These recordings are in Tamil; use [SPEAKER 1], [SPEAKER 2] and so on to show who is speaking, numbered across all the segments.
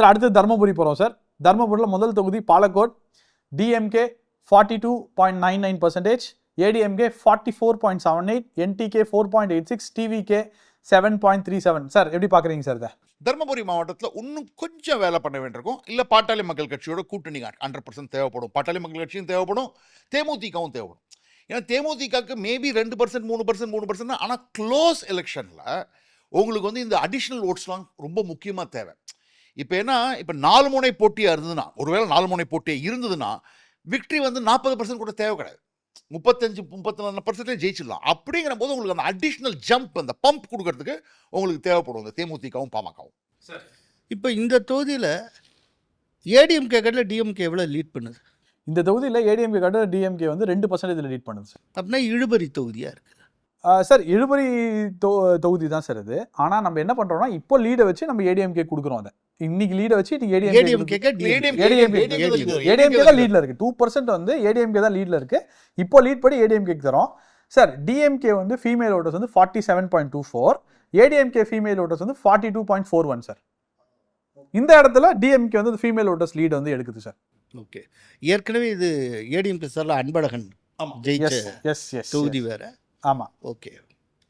[SPEAKER 1] சார் அடுத்து தர்மபுரி போகிறோம் சார். தர்மபுரியில் முதல் தொகுதி Palacode. DMK forty two point nine nine percentage ADMK forty four point seven eight NTK four point eight six TVK seven point three seven sir எப்படி பார்க்குறீங்க சார் இதை?
[SPEAKER 2] தருமபுரி மாவட்டத்தில் இன்னும் கொஞ்சம் வேலை பண்ண வேண்டியிருக்கும். இல்லை பாட்டாளி மக்கள் கட்சியோட கூட்டணி ஹண்ட்ரட் பர்சன்ட் தேவைப்படும். பாட்டாளி மக்கள் கட்சியும் தேவைப்படும் தேமுதிகவும் தேவைப்படும். ஏன்னா தேமுதிகக்கு மேபி ரெண்டு பர்சன்ட் மூணு பர்சன்ட் மூணு பர்சன்ட் ஆனால் க்ளோஸ் எலெக்ஷனில் உங்களுக்கு வந்து இந்த அடிஷ்னல் ஓட்ஸ்லாம் ரொம்ப முக்கியமாக தேவை. இப்போ என்ன இப்போ நாலு முனை போட்டியாக இருந்ததுன்னா ஒருவேளை நாலு முனை போட்டியாக இருந்ததுன்னா விக்ட்ரி வந்து நாற்பது பர்சன்ட் கூட தேவை கிடையாது. முப்பத்தஞ்சு முப்பத்தி நாலு பர்சன்டேஜ் ஜெயிச்சிடலாம். அப்படிங்கிற போது உங்களுக்கு அந்த அடிஷ்னல் ஜம்ப் அந்த பம்ப் கொடுக்கறதுக்கு உங்களுக்கு தேவைப்படும் இந்த தேமுதிகவும் பாமகவும்.
[SPEAKER 3] இப்போ இந்த தொகுதியில் ஏடிஎம்கே கட்டில் டிஎம்கே எவ்வளோ லீட் பண்ணுது?
[SPEAKER 1] இந்த தொகுதியில் ஏடிஎம்கே காட்ட டிஎம்கே வந்து ரெண்டு பர்சன்டேஜில் லீட் பண்ணுது சார்.
[SPEAKER 3] அப்படின்னா இழுபறி தொகுதியாக இருக்குது
[SPEAKER 1] சார் இழுபறி தொ தொகுதி தான் சார் இது ஆனால் நம்ம என்ன பண்ணுறோம்னா இப்போ லீடை வச்சு நம்ம ஏடிஎம்கே கொடுக்குறோம் அதை இன்னைக்கு லீடை வச்சு இன்னைக்கு ஏடிஎம்கே தான் லீட்ல இருக்கு டூ பர்சன்ட் வந்து ஏடிஎம்கே தான் லீட்ல இருக்கு இப்போ லீட் படி ஏடிஎம்கேக்கு தரோம் சார் டிஎம்கே வந்து ஃபீமேல் ஓட்டர்ஸ் வந்து forty seven point two four ADMK female voters வந்து forty two point four one sir இந்த இடத்துல டிஎம்கே வந்து ஃபீமேல் ஓட்டர்ஸ் லீட் வந்து எடுக்குது சார்
[SPEAKER 3] ஓகே ஏற்கனவே இது ஏடிஎம்கே சார்ல அன்பழகன். ஜெயிச்ச
[SPEAKER 1] எஸ் எஸ் எஸ்
[SPEAKER 3] தொகுதி வேற
[SPEAKER 1] ஆமா.
[SPEAKER 3] ஓகே.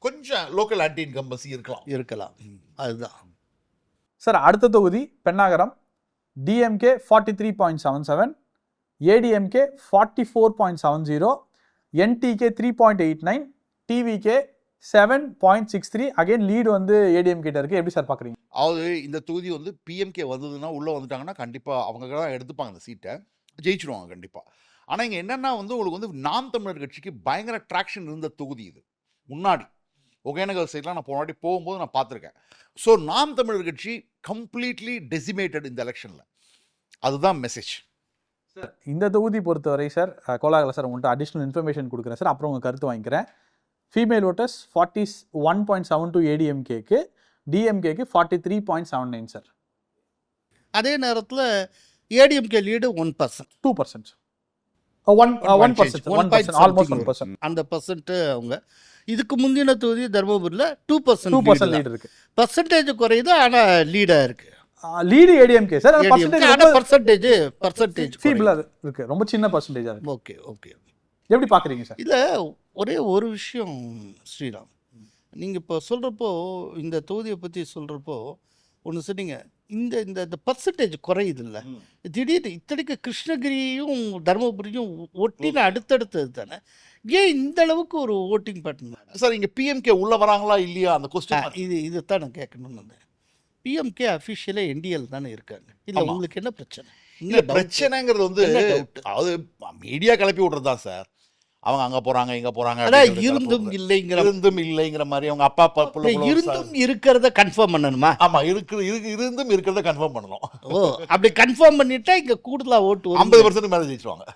[SPEAKER 2] கொஞ்சம் லோக்கல் ஆன்டி இன்கம்பன்சி இருக்கலாம்.
[SPEAKER 3] இருக்கலாம். அதுதான்.
[SPEAKER 1] சார் அடுத்த தொகுதி Pennagaram. DMK forty three point seven seven ADMK forty four point seven zero NTK three point eight nine TVK seven point six three again lead வந்து ஏடிஎம் கிட்ட இருக்கு. எப்படி சார் பார்க்குறீங்க
[SPEAKER 2] அதாவது இந்த தொகுதி வந்து பிஎம்கே வந்ததுன்னா உள்ளே வந்துட்டாங்கன்னா கண்டிப்பாக அவங்க தான் எடுத்துப்பாங்க இந்த சீட்டை ஜெயிச்சிருவாங்க கண்டிப்பாக ஆனால் இங்கே என்னென்னா வந்து உங்களுக்கு வந்து நாம் தமிழர் கட்சிக்கு பயங்கர ட்ராக்ஷன் இருந்த தொகுதி இது. முன்னாடி. ஒகேனகல் சைட்லாம் நான் போன வாட்டி போகும்போது நான் பார்த்துருக்கேன். ஸோ நாம் தமிழர் கட்சி கம்ப்ளீட்லி டெசிமேட்டட் இந்த எலெக்ஷனில் அதுதான் மெசேஜ்
[SPEAKER 1] இந்த தொகுதி பொறுத்தவரை சார் கோலாகல சார் உங்கள்கிட்ட அடிஷ்னல் இன்ஃபர்மேஷன் கொடுக்குறேன் சார் அப்புறம் உங்கள் கருத்து வாங்கிக்கிறேன். Female voters forty one point seven two ஏடிஎம்கேக்கு டிஎம்கேக்கு forty three point seven nine sir
[SPEAKER 3] அதே நேரத்தில் ADMK lead one percent
[SPEAKER 1] two percent one one percent one percent almost one percent
[SPEAKER 3] அந்த பர்சன்ட் அவங்க. இதுக்கு முந்தின தொகுதி தர்மபுரியில் two
[SPEAKER 1] two percent
[SPEAKER 3] percent
[SPEAKER 1] lead இருக்கு.
[SPEAKER 3] பர்சன்டேஜ் குறையுது ஆனால் லீடாக இருக்கு.
[SPEAKER 1] Lead ADMK sir percentage
[SPEAKER 3] percentage percentage
[SPEAKER 1] ஃபீபிளாக இருக்கு. ரொம்ப சின்ன பர்சன்டேஜாக இருக்கு.
[SPEAKER 3] ஓகே ஓகே
[SPEAKER 1] எப்படி பார்க்குறீங்க சார்
[SPEAKER 3] இதில் ஒரே ஒரு விஷயம் ஸ்ரீராம். நீங்கள் இப்போ சொல்கிறப்போ இந்த தொகுதியை பற்றி சொல்கிறப்போ ஒன்று சொன்னீங்க இந்த இந்த இந்த பர்சன்டேஜ் குறையுது இல்லை திடீர்னு இத்தனைக்கு கிருஷ்ணகிரியும் தருமபுரியும் ஒட்டின அடுத்தடுத்தது தானே? ஏன் இந்த அளவுக்கு ஒரு ஓட்டிங் பேட்டர்ன்
[SPEAKER 2] சார் இங்கே பிஎம்கே உள்ளே வராங்களா இல்லையா? அந்த கொஸ்டின்
[SPEAKER 3] இது இதை தான் நான் கேட்கணும்னு வந்தேன். பிஎம்கே அஃபிஷியலாக என்டிஎல் தானே இருக்காங்க. இல்லை. உங்களுக்கு என்ன பிரச்சனை?
[SPEAKER 2] இல்ல? பிரச்சனைங்கிறது வந்து? அதாவது மீடியா கிளப்பி விடுறது தான் சார். அவங்க அங்க போறாங்க இங்க போறாங்க
[SPEAKER 3] அதான்
[SPEAKER 2] அப்படிங்கிறது
[SPEAKER 3] இருந்தும் இல்லைங்கிற.
[SPEAKER 2] இருந்தும் இல்லைங்கிற மாதிரி அவங்க அப்பா அப்பா புள்ள
[SPEAKER 3] இருந்தும் இருக்கிறத கன்ஃபார்ம் பண்ணணுமா?
[SPEAKER 2] சா- ஆமா இருக்கு இருந்தும் இருக்கிறத கன்ஃபார்ம் பண்ணணும்.
[SPEAKER 3] ஓ அப்படி கன்ஃபார்ம் பண்ணிட்டா இங்க கூடுதலா ஓட்டு.
[SPEAKER 2] ஐம்பது பர்சன்ட் மேல ஜெயிச்சுவாங்க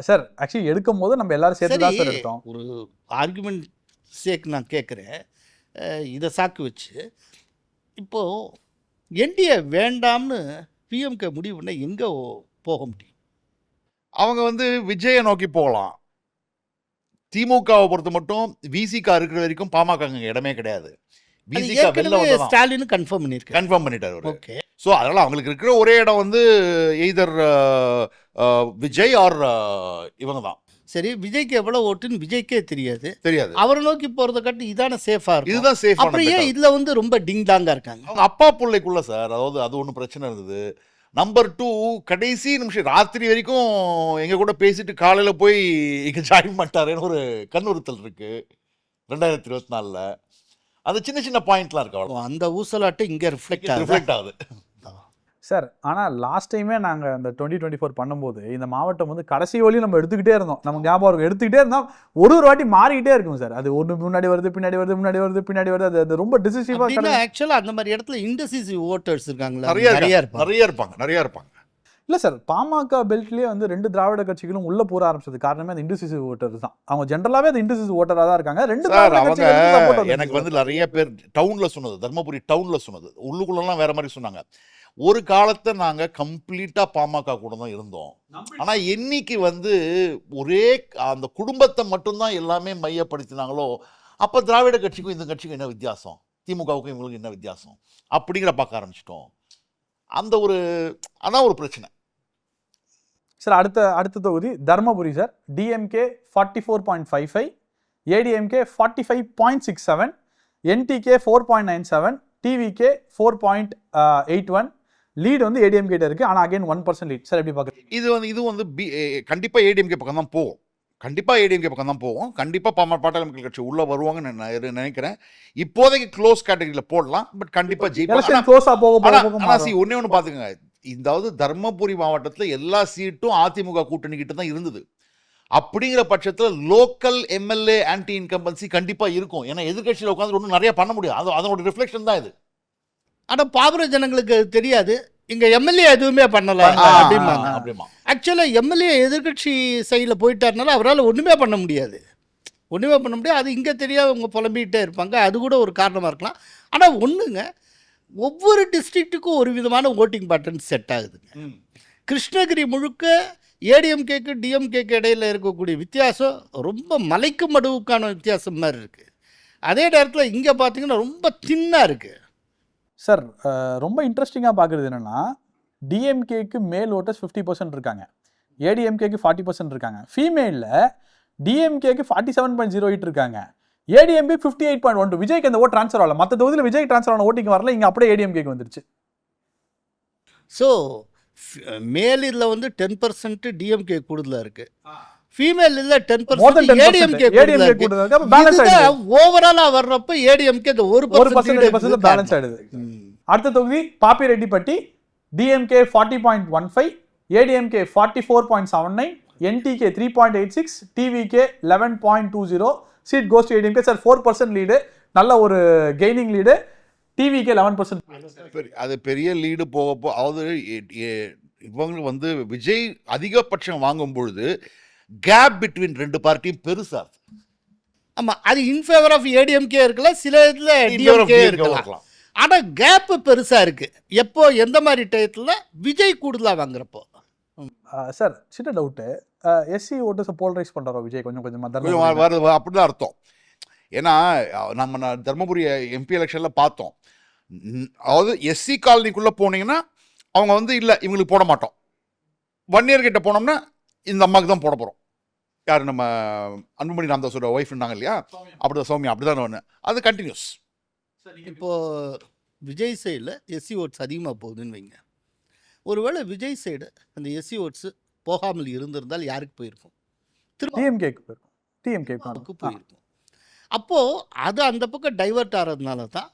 [SPEAKER 1] சார் ஆக்சுவலி எடுக்கும் போது நம்ம எல்லாரும் சேர்த்து தான் சார் எடுத்தோம்.
[SPEAKER 3] ஒரு ஆர்குமெண்ட் சேக் நான் கேட்குறேன் இதை சாக்கு வச்சு இப்போ என்டிஏ வேண்டாம்னு பிஎம்கே முடிவு பண்ண எங்கே போக முடியும்?
[SPEAKER 2] அவங்க வந்து விஜயை நோக்கி போகலாம். திமுகவை பொறுத்த மட்டும் விசிகா இருக்கிற வரைக்கும் பாமக இடமே கிடையாது. விசிகா வெளில
[SPEAKER 3] ஸ்டாலின் கன்ஃபார்ம்
[SPEAKER 2] கன்ஃபார்ம் பண்ணிட்டாரு அவரு.
[SPEAKER 3] ஓகே.
[SPEAKER 2] ஸோ அதனால அவங்களுக்கு இருக்கிற ஒரே இடம் வந்து எய்தர் விஜய் ஆர் இவங்க தான்
[SPEAKER 3] சரி விஜய்க்கு எவ்வளவு ஓட்டுன்னு விஜய்க்கே தெரியாது.
[SPEAKER 2] தெரியாது.
[SPEAKER 3] அவரை நோக்கி போறத காட்டி இதான சேஃபா இருக்கும்.
[SPEAKER 2] இதுதான் சேஃப்
[SPEAKER 3] அப்புறம் ஏன் இதுல வந்து ரொம்ப டிங் டாங்கா இருக்காங்க
[SPEAKER 2] அப்பா பிள்ளைக்குள்ள சார் அதாவது அது ஒன்றும் பிரச்சனை இருந்தது. நம்பர் டூ கடைசி நிமிஷம் ராத்திரி வரைக்கும் எங்க கூட பேசிட்டு காலையில போய் இங்க ஜாயின் பண்ணிட்டாருன்னு ஒரு கண்ணுறுத்தல் இருக்கு. ரெண்டாயிரத்தி இருபத்தி நாலுல. அது சின்ன சின்ன பாயிண்ட்லாம் இருக்கு அவ்வளோ
[SPEAKER 3] அந்த ஊசலாட்டம் இங்க ரிஃப்ளெக்ட்
[SPEAKER 2] ரிஃப்ளெக்ட் ஆகுது.
[SPEAKER 1] சார் ஆனால் லாஸ்ட் டைமே நாங்கள் அந்த டுவெண்ட்டி டுவெண்ட்டி ஃபோர் பண்ணும்போது இந்த மாவட்டம் வந்து கடைசி வழியும் நம்ம எடுத்துக்கிட்டே இருந்தோம். நமக்கு ஞாபகம் இருக்கும். எடுத்துக்கிட்டே இருந்தோம் ஒரு ஒரு வாட்டி மாறிக்கிட்டே இருக்கும் சார். அது ஒன்று முன்னாடி வருது பின்னாடி வருது முன்னாடி வருது பின்னாடி வருது. அது அது ரொம்ப டிசிசிவாக
[SPEAKER 3] ஆக்சுவலா அந்த மாதிரி இடத்துல இண்டசிசிவ் ஓட்டர்ஸ் இருக்காங்களா?
[SPEAKER 2] நிறைய
[SPEAKER 3] நிறைய. இருப்பாங்க.
[SPEAKER 2] நிறைய இருப்பாங்க. நிறைய இருப்பாங்க.
[SPEAKER 1] இல்லை சார் பாமக பெல்ட்லேயே வந்து ரெண்டு திராவிட கட்சிகளும் உள்ள போற ஆரம்பிச்சது காரணமே அந்த இண்டசிசிவ் ஓட்டர் தான். அவங்க ஜென்ரலாகவே அது இண்டசிசிவ் ஓட்டராக தான் இருக்காங்க. ரெண்டு
[SPEAKER 2] அவங்க எனக்கு. வந்து நிறைய பேர் டவுன்ல சொன்னது தர்மபுரி டவுன்ல சொன்னது. உள்ளுக்குள்ளலாம் வேற மாதிரி சொன்னாங்க. ஒரு காலத்தை நாங்க கம்ப்ளீட்டா பாமக கூட தான் இருந்தோம். ஆனா என்னைக்கு வந்து ஒரே அந்த குடும்பத்தை மட்டும்தான் எல்லாமே மையப்படுத்தினாங்களோ அப்ப திராவிட கட்சிக்கும் இந்த கட்சிக்கும் என்ன வித்தியாசம்? திமுகவுக்கும் இவங்களுக்கும் என்ன வித்தியாசம்? அப்படிங்கிற பார்க்க ஆரம்பிச்சிட்டோம். அந்த ஒரு அதான் ஒரு பிரச்சனை.
[SPEAKER 1] சார் அடுத்த அடுத்த தொகுதி Dharmapuri sir. DMK forty four point five five ADMK forty five point six seven NTK four point nine seven TVK four point eight one lead வந்து ஏடிஎம் கிட்ட இருக்கு. ஆனால் again one percent lead sir எப்படி பார்க்குறீங்க
[SPEAKER 2] இது வந்து இது வந்து பி கண்டிப்பாக ஏடிஎம்கே பக்கம் தான் போகும். கண்டிப்பாக ஏடிஎம்கே பக்கம் தான் போகும். கண்டிப்பாக பாம பாட்டாளி மக்கள் கட்சி உள்ளே வருவாங்கன்னு நான் நினை- நினைக்கிறேன். இப்போதைக்கு க்ளோஸ் கேட்டகரியில் போடலாம். பட் கண்டிப்பாக ஜெயிப்பாங்க
[SPEAKER 1] க்ளோஸாக போக போக
[SPEAKER 2] ஆனா-
[SPEAKER 1] போக
[SPEAKER 2] ஆனா
[SPEAKER 1] மாறும்.
[SPEAKER 2] சி ஒண்ணே ஒன்று பார்த்துக்கங்க இதாவது தர்மபுரி மாவட்டத்தில் எல்லா சீட்டும் அதிமுக கூட்டணி கிட்ட தான் இருந்தது. அப்படிங்கிற பட்சத்தில் லோக்கல் எம்எல்ஏ ஆன்டி இன்கம்பன்சி கண்டிப்பாக இருக்கும். ஏன்னா எதிர்க்கட்சியில் உட்காந்து ஒன்றும் நிறைய பண்ண முடியாது. அது அதனோட ரிஃப்ளெக்ஷன் தான் இது.
[SPEAKER 3] ஆனால் பாபர ஜனங்களுக்கு அது தெரியாது. இங்க எம்எல்ஏ எதுவுமே பண்ணல. அப்படிம்பாங்க.
[SPEAKER 2] அப்படிமா
[SPEAKER 3] ஆக்சுவலாக எம்எல்ஏ எதிர்க்கட்சி சைடில் போயிட்டாருனால அவரால் ஒன்றுமே பண்ண முடியாது. ஒன்றுமே பண்ண முடியாது. அது இங்கே தெரியாதவங்க புலம்பிகிட்டே இருப்பாங்க. அது கூட ஒரு காரணமாக இருக்கலாம். ஆனால் ஒன்றுங்க ஒவ்வொரு டிஸ்ட்ரிக்ட்டுக்கும் ஒரு விதமான ஓட்டிங் பேட்டர்ன் செட் ஆகுதுங்க. கிருஷ்ணகிரி முழுக்க ஏடிஎம்கேக்கு டிஎம்கேக்கு இடையில இருக்கக்கூடிய வித்தியாசம் ரொம்ப மலைக்கு மடுவுக்கான வித்தியாசம் மாதிரி இருக்குது அதே நேரத்தில் இங்கே பார்த்தீங்கன்னா ரொம்ப தின்னாக இருக்குது
[SPEAKER 1] சார் ரொம்ப இன்ட்ரெஸ்டிங்காக பார்க்குறது என்னன்னா டிஎம்கேக்கு மேல் ஓட்டர்ஸ் ஃபிஃப்டி பர்சன்ட் இருக்காங்க. ஏடிஎம்கேக்கு ஃபார்ட்டி பர்சன்ட் இருக்காங்க. ஃபீமேலில் டிஎம்கேக்கு forty seven point zero eight இருக்காங்க. ஏடிஎம்பி fifty eight point one two விஜய்க்கு அந்த ஓட் ட்ரான்ஸ்ஃபர் ஆகல. மற்ற தொகுதியில் விஜய் ட்ரான்ஸ்ஃபர் ஆன ஓட்டிங் வரல. இங்கே அப்படியே ஏடிஎம்கேக்கு வந்துருச்சு.
[SPEAKER 3] ஸோ மேல் இதில் வந்து டென் பர்சன்ட் டிஎம்கே கூடுதலாக இருக்குது ஃபீமேல் இதில் டென் பர்சன்ட் ஏடிஎம்கே ஓவராலாக வர்றப்ப ஏடிஎம்கே இந்த ஒரு
[SPEAKER 1] ஒரு பர்சன்ட் பேலன்ஸ் ஆயிடுது. அடுத்த தொகுதி Pappireddipatti DMK forty point one five ADMK forty four point seven nine NTK three point eight six TVK eleven point two zero seat goes to ADMK sir four percent lead நல்ல ஒரு gaining lead TVK eleven percent
[SPEAKER 2] அது பெரிய லீடு போக போ அதாவது இவங்க வந்து விஜய் அதிகபட்சம் வாங்கும் பொழுது கேப் பிட்வீன் ரெண்டு பார்ட்டியும் பெருசா இருக்கு.
[SPEAKER 3] ஆமாம் அது இன் ஃபேவர் ஆஃப் ஏடிஎம்கே இருக்கலாம் சில இதில்
[SPEAKER 2] In favor of
[SPEAKER 3] டிஎம்கே இருக்கலாம். ஆனால் கேப்பு பெருசாக இருக்குது எப்போ எந்த மாதிரி டயத்தில் விஜய் கூடுதலாக வாங்குறப்போ?
[SPEAKER 1] சார் சின்ன டவுட்டு எஸ்சி ஓட்டர்ஸை போலரைஸ் பண்ணுறோம் விஜய்? கொஞ்சம் கொஞ்சமாக
[SPEAKER 2] வருது அப்படிதான் அர்த்தம். ஏன்னா நம்ம தர்மபுரி எம்பி எலெக்ஷன்ல பார்த்தோம். அதாவது எஸ்சி காலனிக்குள்ள போனீங்கன்னா அவங்க வந்து இல்ல இவங்களுக்கு போட மாட்டோம். ஒன் இயர் கிட்ட போனோம்னா இந்த அம்மாக்கு தான் போட போறோம். யார் நம்ம அன்புமணி ராமதாஸோட ஒய்ஃப் இருந்தாங்க இல்லையா? அப்படிதான் சௌமியா அப்படிதான் ஒன்று அது கண்டினியூஸ்
[SPEAKER 3] இப்போ விஜய் சைடில் எஸ்சி ஓட்ஸ் அதிகமாக போகுதுன்னு வைங்க. ஒருவேளை விஜய் சைடு அந்த எஸ்சி ஓட்ஸ் போகாமல் இருந்திருந்தால் யாருக்கு போயிருக்கும்? திரும்ப
[SPEAKER 1] டிஎம்கேக்கு போயிருக்கும். டிஎம்கேக்கு
[SPEAKER 3] அவருக்கு போயிருக்கும். அப்போது அது அந்த பக்கம் டைவர்ட் ஆகிறதுனால தான்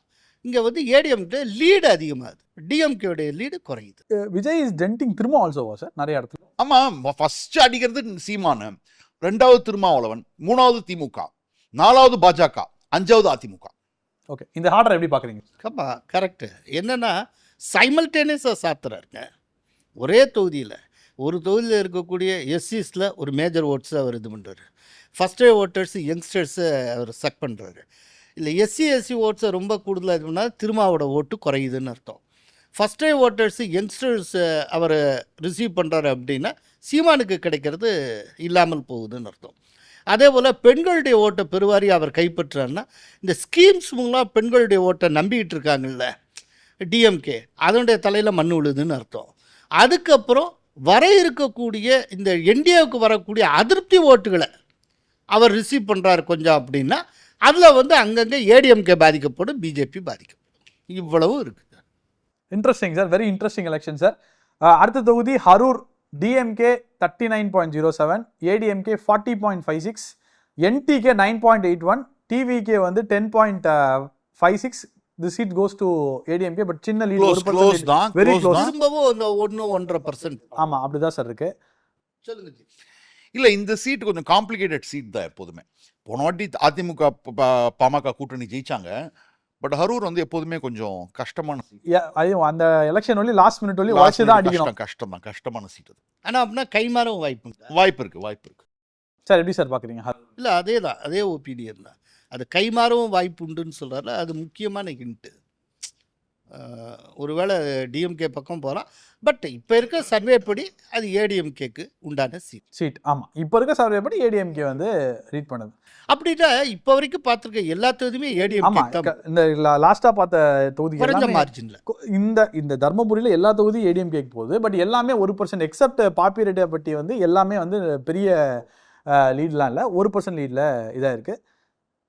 [SPEAKER 3] இங்கே வந்து ஏடிஎம்கே லீடு அதிகமாகுது டிஎம்கேவுடைய லீடு குறையுது.
[SPEAKER 1] விஜய் இஸ் டென்டிங் திரும்ப ஆல்சோவா சார் நிறைய இடத்துல.
[SPEAKER 2] ஆமா ஃபர்ஸ்ட் அடிக்கிறது சீமானு. ரெண்டாவது திருமாவளவன் மூணாவது திமுக நாலாவது பாஜக அஞ்சாவது அதிமுக.
[SPEAKER 1] ஓகே இந்த ஆர்டர் எப்படி பார்க்குறீங்க
[SPEAKER 3] கப்பா கரெக்டு என்னென்னா சைமல்டேனியஸாக சாத்துறாருங்க. ஒரே தொகுதியில் ஒரு தொகுதியில் இருக்கக்கூடிய எஸ்சிஸில் ஒரு மேஜர் ஓட்ஸை அவர் இது பண்ணுறாரு ஃபஸ்ட் டே ஓட்டர்ஸ் யங்ஸ்டர்ஸை அவர் சக் பண்ணுறாரு இல்லை எஸ்சி எஸ்சி ஓட்ஸை ரொம்ப கூடுதலாக இது பண்ணால் திருமாவோட ஓட்டு குறையுதுன்னு அர்த்தம். ஃபஸ்ட் டே ஓட்டர்ஸு யங்ஸ்டர்ஸ் அவர் ரிசீவ் பண்ணுறாரு அப்படின்னா சீமானுக்கு கிடைக்கிறது இல்லாமல் போகுதுன்னு அர்த்தம். அதே போல் பெண்களுடைய ஓட்டை பெருவாரி அவர் கைப்பற்றாருன்னா இந்த ஸ்கீம்ஸ் மூலம் பெண்களுடைய ஓட்டை நம்பிக்கிட்டு இருக்காங்கல்ல டிஎம்கே அதனுடைய தலையில் மண் விழுதுன்னு அர்த்தம். அதுக்கப்புறம் வர இருக்கக்கூடிய இந்த என்டிஏவுக்கு வரக்கூடிய அதிருப்தி ஓட்டுகளை அவர் ரிசீவ் பண்ணுறாரு கொஞ்சம் அப்படின்னா அதில் வந்து அங்கங்கே ஏடிஎம்கே பாதிக்கப்படும் பிஜேபி பாதிக்கப்படும். இவ்வளவும் இருக்குது
[SPEAKER 1] interesting sir very interesting election sir அடுத்த தொகுதி Harur DMK thirty nine point zero seven ADMK forty point five six NTK nine point eight one TVK வந்து ten point five six the seat goes to ADMK but சின்ன லீட்
[SPEAKER 2] க்ளோஸ்
[SPEAKER 1] ஒரு
[SPEAKER 2] க்ளோஸ்
[SPEAKER 1] பர்சன்ட்
[SPEAKER 2] தான் close. தான்.
[SPEAKER 3] திரும்பவும் ஒன்று ஒன்றரை பர்சன்ட்
[SPEAKER 1] ஆமாம் அப்படிதான் சார் இருக்கு.
[SPEAKER 3] சொல்லுங்க ஜி.
[SPEAKER 2] இல்ல இந்த சீட் கொஞ்சம் காம்ப்ளிகேட்டட் சீட் தான் எப்போதுமே. போன வாட்டி அதிமுக பாமக கூட்டணி ஜெயிச்சாங்க. பட் ஹரூர் வந்து எப்போதுமே கொஞ்சம் கஷ்டமான சீட்
[SPEAKER 1] அந்த election only last minute only watch தான் அடிக்கணும்.
[SPEAKER 2] கஷ்டம் தான் கஷ்டமான சீட் அது.
[SPEAKER 3] ஆனால் அப்படின்னா கைமாறும் வாய்ப்புங்க
[SPEAKER 2] வாய்ப்பு இருக்கு வாய்ப்பு இருக்கு.
[SPEAKER 1] சார் எப்படி சார் பார்க்குறீங்க
[SPEAKER 3] இல்லை அதே தான் அதே ஒப்பீனியன் தான். அது கைமாறவும் வாய்ப்பு உண்டுன்னு சொல்கிறாரு அது முக்கியமான ஹிண்ட்டு ஒருவேளை டிஎம்கே பக்கம் போகலாம். பட் இப்போ இருக்க சர்வே படி அது ஏடிஎம்கேக்கு உண்டான சீட்
[SPEAKER 1] சீட் ஆமா. இப்போ இருக்க சர்வே படி ஏடிஎம்கே வந்து ரீட் பண்ணுது.
[SPEAKER 3] அப்படின்னா இப்போ வரைக்கும் பார்த்துருக்க எல்லா தொகுதியுமே ஏடிஎம்கே
[SPEAKER 1] இந்த லாஸ்டா பார்த்த தொகுதி
[SPEAKER 3] குறைஞ்ச மார்ஜினில்
[SPEAKER 1] இந்த இந்த தர்மபுரியில எல்லா தொகுதியும் ஏடிஎம்கேக்கு போகுது. பட் எல்லாமே ஒரு பர்சன்ட் எக்ஸப்ட் பாப்பிரெட்டியை பற்றி வந்து எல்லாமே வந்து பெரிய லீட்லாம் இல்லை. ஒரு பர்சன்ட் லீட்ல இதா இருக்கு.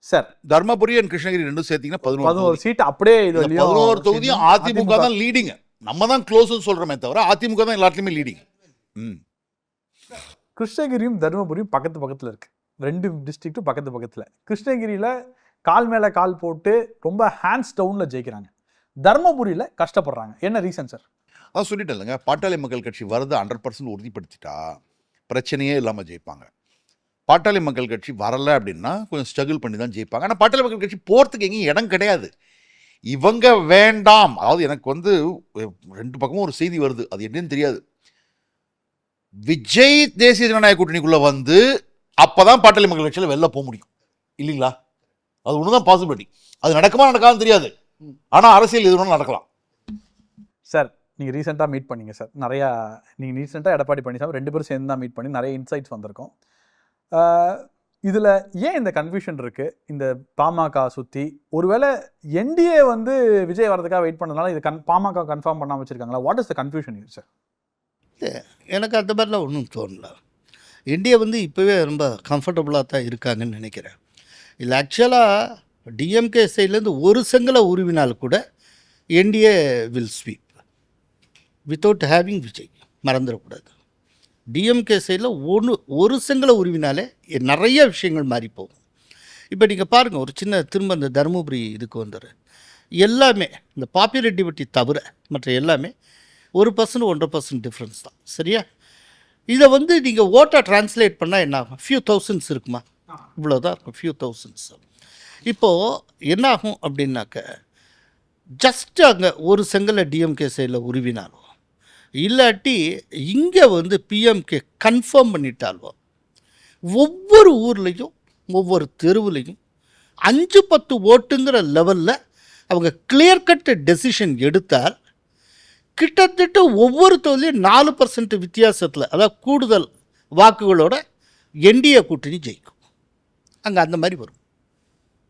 [SPEAKER 1] சார்
[SPEAKER 2] தர்மபுரி அண்ட் கிருஷ்ணகிரி ரெண்டும் சேர்த்தீங்கன்னா பதினோரு
[SPEAKER 1] சீட் அப்படியே இது
[SPEAKER 2] பதினோரு தொகுதியும் அதிமுக தான். லீடிங் நம்ம தான் க்ளோஸ்னு சொல்றோமே தவிர அதிமுக தான் எல்லாத்துலயுமே லீடிங் ம்.
[SPEAKER 1] கிருஷ்ணகிரியும் தருமபுரியும் பக்கத்து பக்கத்துல இருக்கு. ரெண்டு டிஸ்ட்ரிக்ட்டும் பக்கத்து பக்கத்துல. கிருஷ்ணகிரியில கால் மேல கால் போட்டு ரொம்ப ஹேண்ட்ஸ் டவுன்ல ஜெயிக்கிறாங்க. தர்மபுரியில கஷ்டப்படுறாங்க. என்ன ரீசன் சார்
[SPEAKER 2] அதான் சொல்லிட்டேன் இல்லைங்க பாட்டாளி மக்கள் கட்சி வரது ஹண்ட்ரட் பர்சன்ட் உறுதிப்படுத்திட்டா பிரச்சனையே இல்லாமல் ஜெயிப்பாங்க. பாட்டாளி மக்கள் கட்சி வரல அப்படின்னா கொஞ்சம் ஸ்ட்ரகிள் பண்ணி தான் ஜெயிப்பாங்க. ஆனால் பாட்டாளி மக்கள் கட்சி போகிறதுக்கு எங்கேயும் இடம் கிடையாது. இவங்க வேண்டாம். அதாவது எனக்கு வந்து ரெண்டு பக்கமும் ஒரு செய்தி வருது. அது என்னன்னு தெரியாது. விஜய் தேசிய ஜனநாயக கூட்டணிக்குள்ள வந்து அப்பதான் பாட்டாளி மக்கள் கட்சியில் வெளில போக முடியும். இல்லைங்களா? அது ஒண்ணுதான் பாசிபிலிட்டி அது நடக்குமா நடக்காதுன்னு தெரியாது. ஆனா அரசியல் எது வேணாலும் நடக்கலாம்.
[SPEAKER 1] சார் நீங்கள் ரீசெண்டாக மீட் பண்ணீங்க சார். நிறையா நீங்கள் ரீசெண்டாக எடப்பாடி பழனிசாமி ரெண்டு பேரும் சேர்ந்து தான் மீட் பண்ணி நிறைய இன்சைட்ஸ் வந்திருக்கும். இதில் ஏன் இந்த கன்ஃபியூஷன் இருக்குது இந்த பாமக சுற்றி ஒருவேளை என்டிஏ வந்து விஜய் வரதுக்காக வெயிட் பண்ணதுனால இது கன் பாமக கன்ஃபார்ம் பண்ணாம வச்சிருக்காங்களா? வாட் இஸ் த கன்ஃபியூஷன் இருக்கு சார்
[SPEAKER 3] எனக்கு அந்த மாதிரிலாம் ஒன்றும் தோணல. இந்தியா வந்து இப்போவே ரொம்ப கம்ஃபர்டபுளாக தான் இருக்காங்கன்னு நினைக்கிறேன். இல்லை ஆக்சுவலாக டிஎம்கே சைட்லேருந்து ஒரு செங்கலை உருவினால் கூட NDA will sweep without having Vijay மறந்துடக்கூடாது டிஎம்கே சைடில் ஒன்று ஒரு செங்கலை உருவினாலே நிறைய விஷயங்கள் மாறி போகும் இப்போ நீங்கள் பாருங்கள் ஒரு சின்ன திரும்ப இந்த தருமபுரி இதுக்கு வந்துடு எல்லாமே இந்த பாப்புலரிட்டி தவிர மற்ற எல்லாமே ஒரு பர்சன்ட் ஒன்றரை பர்சன்ட் டிஃப்ரென்ஸ் தான். சரியா? இதை வந்து நீங்கள் ஓட்டாக ட்ரான்ஸ்லேட் பண்ணால் என்ன ஆகும்? ஃபியூ தௌசண்ட்ஸ் இருக்குமா? இவ்வளோதான் இருக்கும் ஃபியூ தௌசண்ட்ஸ் இப்போது என்ன ஆகும் அப்படின்னாக்க ஜஸ்ட் அங்கே ஒரு செங்கலை டிஎம்கே சைடில் உருவினாலும் இல்லாட்டி இங்கே வந்து பிஎம்கே கன்ஃபார்ம் பண்ணிட்டால்வா? ஒவ்வொரு ஊர்லேயும் ஒவ்வொரு தெருவுலையும் அஞ்சு பத்து ஓட்டுங்கிற லெவலில் அவங்க கிளியர் கட் டெசிஷன் எடுத்தால் கிட்டத்தட்ட ஒவ்வொரு தொகுதியும் நாலு பர்சன்ட் வித்தியாசத்தில் அதாவது கூடுதல் வாக்குகளோட என்டிஏ கூட்டணி ஜெயிக்கும். அங்கே அந்த மாதிரி வரும்.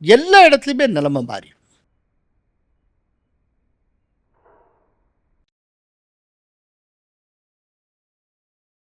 [SPEAKER 3] எல்லா இடத்துலையுமே நிலைமை மாறி